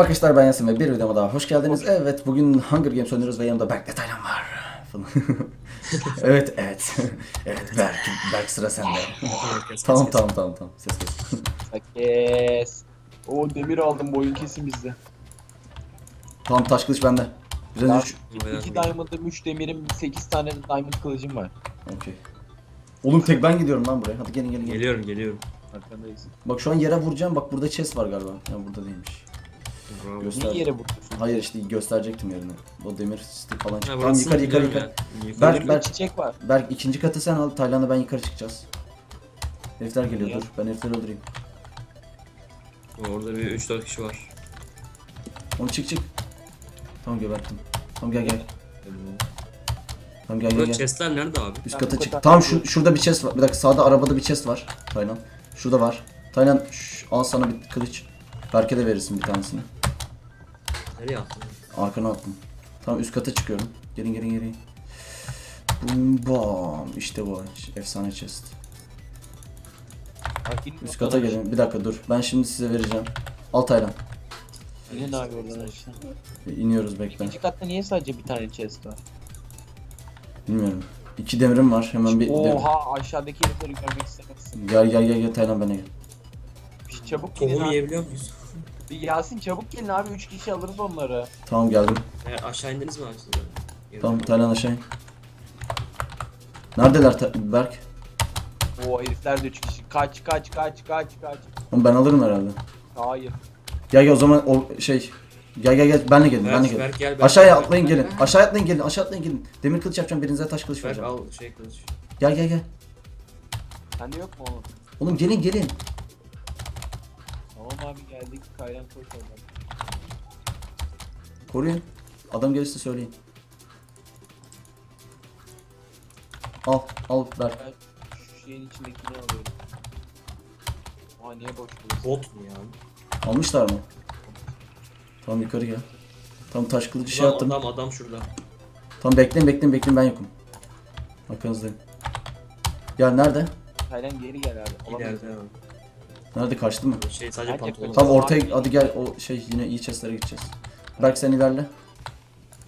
Arkadaşlar ben Yasin ve bir videoma daha hoş geldiniz. Evet bugün Hunger Games oynuyoruz ve yanımda Berk Detaylan var. evet evet. evet Berk, Berk sıra sende. tamam tamam tamam tamam. Ses kes. Kes. O demir aldım bu oyun kesin bizde. tamam taş kılıç bende. Biraz 3. 2 diamond'ım, 3 demirim, 8 tane de diamond kılıcım var. Okey. Oğlum tek ben gidiyorum lan buraya. Hadi gelin gelin gelin. Geliyorum geliyorum. Arkandayız. Bak şu an yere vuracağım. Bak burada chest var galiba. Ya burada değilmiş. Bravo. Göster. Niye yere vuruyorsun? Hayır işte gösterecektim yerini. O demir stick falan çıktı. Tamam yukarı. ya. Yukarı. Berk, Berk. çiçek var. Berk ikinci katı sen al. Tayland'a ben yukarı çıkacağız. Herifler geliyor dur. Ben herifleri öldüreyim. Orada bir 3-4 kişi var. Onu çık çık. Tamam gebertim. Tamam gel gel. Tamam gel gel Burada gel. chestler nerede abi? Üst kata çık. Tamam şu, şurada bir chest var. Bir dakika sağda arabada bir chest var. Taylan. Şurada var. Taylan şş, al sana bir kılıç. Berke de verirsin bir tanesini. Nereye attın? Arkana attım. Tamam üst kata çıkıyorum. Gelin gelin gelin. Bum bam. İşte bu. Efsane chest. Bak, yine Üst kata gelin. Bir dakika dur. Ben şimdi size vereceğim. Al Taylan. Yine ne abi oradan aşağı. E, İniyoruz bekle. İkinci katta niye sadece bir tane chest var? Bilmiyorum. İki demirim var. Hemen bir demir. Oha aşağıdaki herifleri görmek istemezsin. Gel gel gel gel Taylan bana gel. Bir Çabuk gelin Tohumu abi. yiyebiliyor muyuz? Bir Yasin çabuk gelin abi 3 kişi alırız onları. Tamam geldim. E, aşağı indiniz mi abi siz? Tamam. Taylan aşağı in. Neredeler Ta- Berk? O herifler de 3 kişi. Kaç kaç kaç kaç kaç. Oğlum ben alırım herhalde. Hayır. Gel gel o zaman o şey. Gel gel gel benle gelin benle Berk, gelin. Berk gel. Berk, Aşağıya Berk, atlayın Berk, gelin. Berk. Aşağıya atlayın gelin. Aşağı atlayın gelin. Demir kılıç yapacağım birinize taş kılıç Berk vereceğim. al şey kılıç. Gel gel gel. Sende yok mu oğlum? Oğlum gelin gelin. Abi geldik. Kayran koş oradan. Koruyun. Adam gelirse söyleyin. Al al Berk. Ben şu şeyin içindekini alıyorum. Aa niye boş burası? Bot mu ya? Almışlar mı? Tamam yukarı gel. Tamam taş kılıcı şey Adam, attım. adam adam şurada. Tamam bekleyin bekleyin bekleyin ben yokum. Arkanızdayım. Gel nerede? Kayran geri gel abi. Alamayız. İleride abi. Nerede kaçtı mı? Şey sadece pantolon. Tamam ortaya hadi gel o şey yine iyi chestlere gideceğiz. Berk sen ilerle.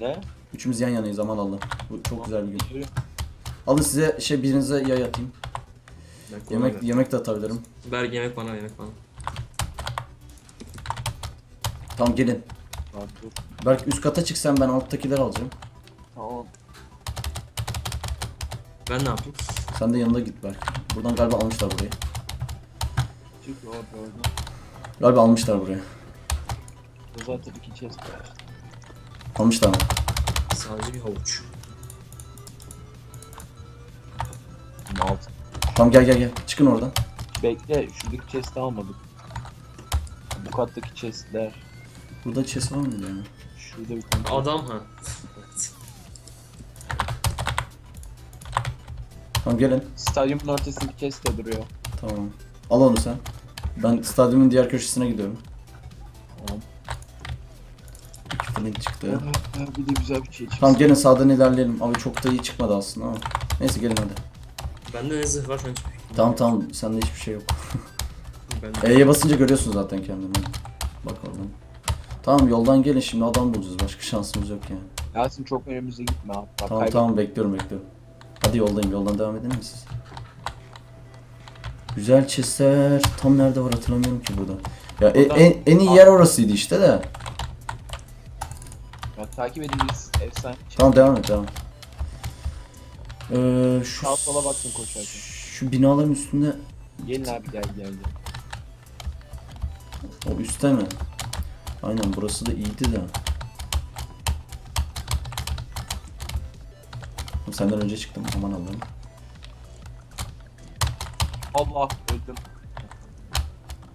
Ne? Üçümüz yan yanayız aman Allah. Bu çok güzel bir gün. Alın size şey birinize yay atayım. Berk, Yemek ver. yemek de atabilirim. Berk yemek bana yemek bana. Tamam gelin. Lan dur. Berk üst kata çık sen ben alttakileri alacağım. Tamam. Ben ne yapayım? Sen de yanında git Berk. Buradan galiba almışlar burayı. Çık orada orada. Galiba almışlar burayı. Bu zaten iki chest var. Almışlar mı? Sadece bir havuç. Malt. Tamam gel gel gel. Çıkın oradan. Bekle şuradaki chest'i almadık. Bu kattaki chest'ler. Burada chest var mıydı yani? Şurada bir tane. Adam ha. Tamam gelin. Stadyumun ortasındaki chest de duruyor. Tamam. Al onu sen. Ben stadyumun diğer köşesine gidiyorum. Tamam. İki flint çıktı. Bir de güzel bir şey çıksın. Tamam gelin sağdan ilerleyelim. Abi çok da iyi çıkmadı aslında ama. Neyse gelin hadi. Bende ne zırh var şu an hiçbir fikrim Tamam tamam sende hiçbir şey yok. yok. Bende E'ye basınca görüyorsun zaten kendini. Bak oradan. Tamam yoldan gelin şimdi adam bulacağız. Başka şansımız yok yani. Yasin çok önümüze gitme abi. Bak, Tamam kaybet- tamam bekliyorum bekliyorum. Hadi yoldayım yoldan devam edelim mi siz? Güzel chestler tam nerede var hatırlamıyorum ki burada. Ya e- en, en iyi yer orasıydı işte de. Bak, takip edin biz efsane. Tamam devam et devam. et. Ee, şu Sağ sola baksın koşarken. Şu binaların üstünde Gelin abi gel gel gel. o üstte mi? Aynen burası da iyiydi de. Senden önce çıktım aman Allah'ım. Allah öldüm.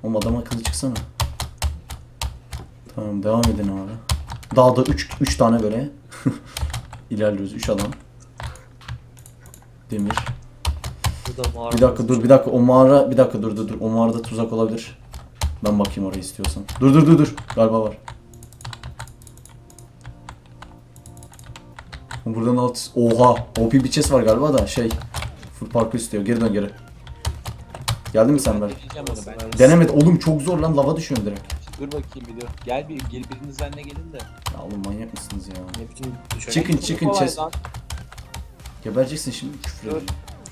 Oğlum adam akıllı çıksana. Tamam devam edin abi. Dağda 3 3 tane böyle ilerliyoruz 3 adam. Demir. burada mağara Bir dakika dur bir dakika o mağara bir dakika dur dur dur o mağarada tuzak olabilir. Ben bakayım orayı istiyorsan. Dur dur dur dur. Galiba var. Buradan alt oha OP bir chest var galiba da şey full parkur istiyor. Geri dön geri. Geldin mi sen Ben deneyeceğim onu ben. Denemedi. Oğlum çok zor lan lava düşüyorsun direkt. Dur bakayım bir dur. Gel bir gel biriniz benimle gelin de. Ya oğlum manyak mısınız ya? Ne biçim düşer. Çıkın çıkın kolay chest. lan. Gebereceksin şimdi küfür Dur.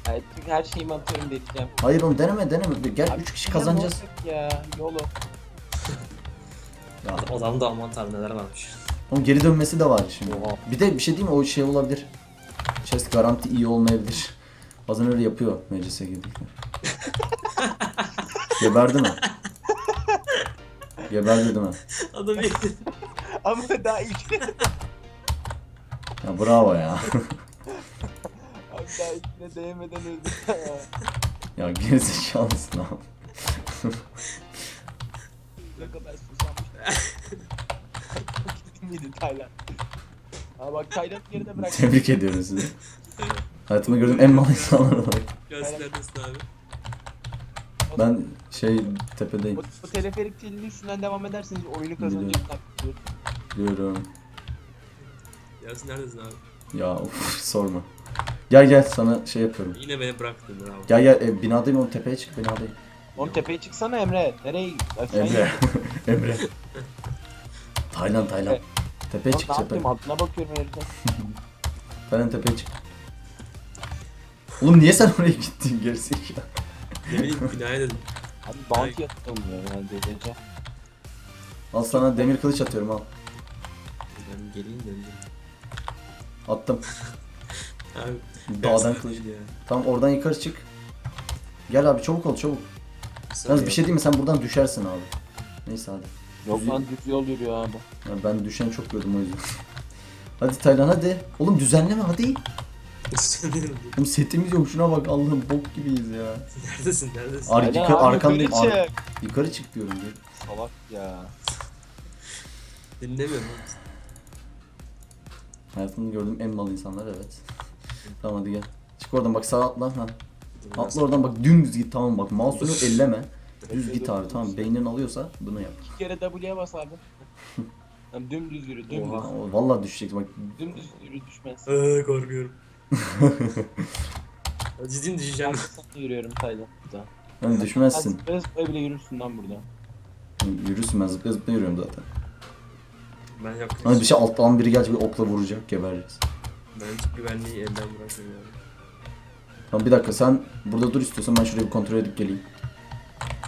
Evet, çünkü her şeyimi atıyorum deneyeceğim. Hayır oğlum deneme deneme. Gel Abi, 3 kişi ne kazanacağız. olacak Ya yolu. Ya, Adamda aman tanrım neler varmış. oğlum geri dönmesi de var şimdi. Oha. Bir de bir şey diyeyim mi? O şey olabilir. Chest garanti iyi olmayabilir. Bazen öyle yapıyor meclise girdikler. Geberdi mi? Geberdi değil mi? Adam iyi. Ama daha ilk. Ya bravo ya. Abi daha ilkine değmeden öldü ya. gerizekalısın abi. Ne kadar susamıştım. Gittin miydi Tayland? Aa bak Tayland yerine bırak. Tebrik ediyorum sizi. Hayatımda gördüğüm en mal insanlar olarak. Gelsin neredesin abi? Ben şey tepedeyim. o teleferik telinin üstünden devam ederseniz oyunu kazanacaklar. Dur. Diyorum. Gelsin neredesin abi? Ya of sorma. Gel gel sana şey yapıyorum. Yine beni bıraktın bravo. Gel gel e, binadayım oğlum tepeye çık binadayım. Oğlum tepeye çıksana Emre. Nereye? Aşağı Emre. Emre. Tayland Tayland. Evet. Tepeye çık ne tepeye. altına bakıyorum herifte. Tayland tepeye çık. Oğlum niye sen oraya gittin gerizekalı? Ne bileyim binaya dedim. Abi bounty atalım ya yani gece. Al sana demir kılıç atıyorum al. Ben geleyim dedim. Attım. Abi. Dağdan kılıç. Ya. Tamam oradan yukarı çık. Gel abi çabuk ol çabuk. Yalnız bir şey diyeyim mi sen buradan düşersin abi. Neyse hadi. Yok lan düz yol yürüyor abi. Ya ben düşen çok gördüm o yüzden. hadi Taylan hadi. Oğlum düzenleme hadi. Neredesin? Oğlum setimiz yok şuna bak Allah'ım bok gibiyiz ya. Neredesin? Neredesin? Ar- Aynen yukarı- abi, arkandayım, yukarı ar- çık. Yukarı çık diyorum diye. Salak ya. Dinlemiyorum oğlum. Hayatımda gördüğüm en mal insanlar evet. tamam hadi gel. Çık oradan bak sağa atla. Ha. Atla oradan bak dümdüz git tamam bak mouse'unu elleme. Düz git abi tamam beynin alıyorsa bunu yap. İki kere W'ye bas abi. Tamam dümdüz yürü dümdüz. Oha. Vallahi düşecek bak. Dümdüz yürü düşmez. Eee korkuyorum. Ciddiyim düşeceğim. Ben yürüyorum Tayland'da. Yani Sen düşmezsin. zıplaya zıplaya bile yürürsün lan burada. Yürürsün ben zıplaya zıplaya yürüyorum zaten. Ben yok. Hani bir şey alttan biri gelecek bir okla vuracak gebereceğiz. Ben hiç güvenliği elden bırakmıyorum. Tamam bir dakika sen burada dur istiyorsan ben şurayı bir kontrol edip geleyim.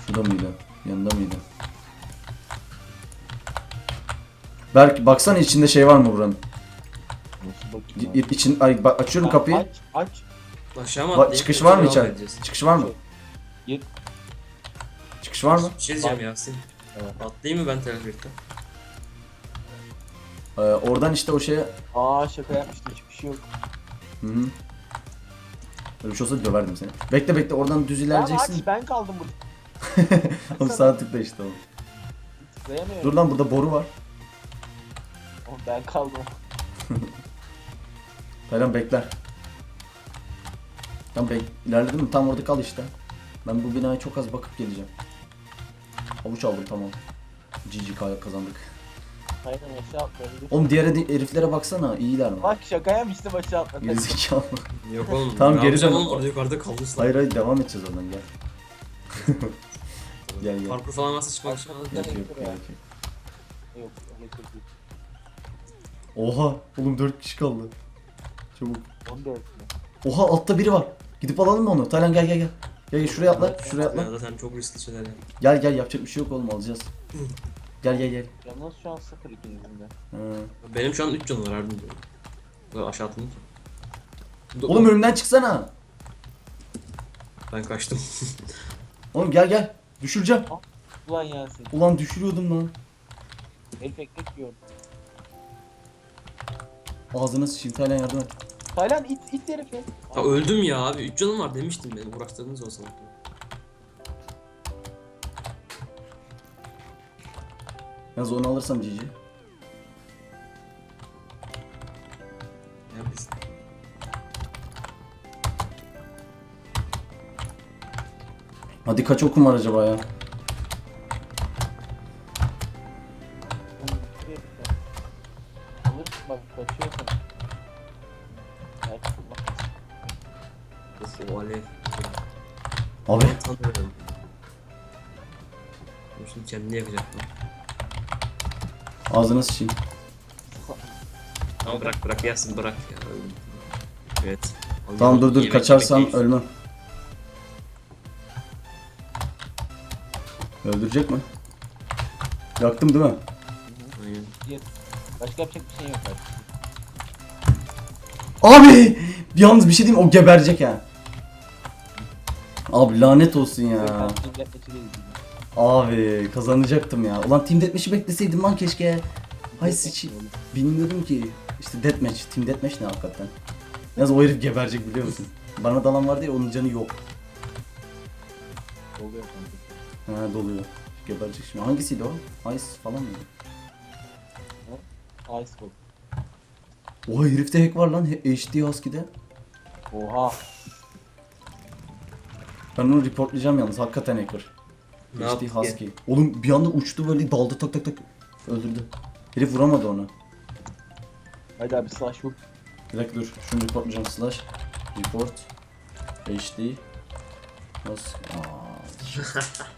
Şurada mıydı? Yanında mıydı? Berk baksana içinde şey var mı buranın? İ- için ay bak açıyorum kapıyı. Aç aç. Aşağı mı Va- atlayayım? çıkış var mı devam içeride? edeceğiz? Çıkış var mı? Gir. Çıkış var mı? Bir şey diyeceğim Yasin. Evet. Atlayayım mı ben teleferikten? Ee, oradan işte o şeye... Aa şaka yapmıştım hiçbir şey yok. Hı hı. Öyle bir şey olsa döverdim seni. Bekle bekle oradan düz Lan ilerleyeceksin. aç ben kaldım burada. Oğlum sağ tıkla işte oğlum. Tıklayamıyorum. Dur lan burada boru var. Oğlum ben kaldım. Taylan bekler. Tam bek ilerledin mi? Tam orada kal işte. Ben bu binaya çok az bakıp geleceğim. Avuç aldım tamam. GG kazandık. Aynen aşağı atladı. Oğlum diğer hedi- heriflere baksana iyiler mi? Bak şaka yapmıştım aşağı atladı. Gerizekalı. Yok oğlum. Tamam, ne geri dön. oğlum? Orada yukarıda hayır hayır devam edeceğiz oradan gel. gel, gel. Parkur falan varsa çıkmak için. Yok. Yok yok yok. yok. Oha oğlum 4 kişi kaldı. Çabuk. 14 mi? Oha altta biri var. Gidip alalım mı onu? Taylan gel gel gel. Gel gel şuraya atla. Şuraya atla. Ya zaten çok riskli şeyler yani. Gel gel yapacak bir şey yok oğlum alacağız. Gel gel gel. Canınız şu an sıfır ikinizin de. Ha. Benim şu an 3 canım var harbiden. Böyle aşağı ki. Do- Oğlum önümden çıksana. Ben kaçtım. Oğlum gel gel. Düşüreceğim. Ulan Yasin. Ulan düşürüyordum lan. Ekmek yiyor. Ağzına sıçayım Taylan yardım et. Taylan it it herifi. Ha öldüm ya abi. 3 canım var demiştim beni. Uğraştırdınız o zaman. Yalnız onu alırsam GG. Ya biz... Hadi kaç okum var acaba ya? Belki kullanmazsın. Of o alev. Abi Tanıyorum. Ben Şimdi kendini yakacaktım. Ağzına sıçayım. Tamam bırak bırak gelsin bırak. Ya. Evet. Tamam dur dur Yemek, kaçarsam yemek, ölmem. Öldürecek mi? Yaktım değil mi? Aynen. Başka yapacak bir şey yok artık. Abi! Yalnız bir şey diyeyim o geberecek ha. Abi lanet olsun ya. Abi kazanacaktım ya. Ulan Team Deathmatch'i bekleseydim lan keşke. Hay sıçı. Bilmiyorum ki. İşte Deathmatch. Team Deathmatch ne hakikaten. Yalnız o herif geberecek biliyor musun? Bana dalan vardı ya onun canı yok. Oluyor kanka. Ha doluyor. Geberecek şimdi. Hangisiydi o? Ice falan mıydı? Ice Cold. Oha herifte hack var lan. HD Husky'de. Oha. Ben onu reportlayacağım yalnız. Hakikaten hacker. Ne HD yaptı? Husky. Oğlum bir anda uçtu böyle daldı tak tak tak. Öldürdü. Herif vuramadı onu. Hadi abi slash hook. Bir dakika dur. Şunu reportlayacağım. Slash. Report. HD. Husky. Aa.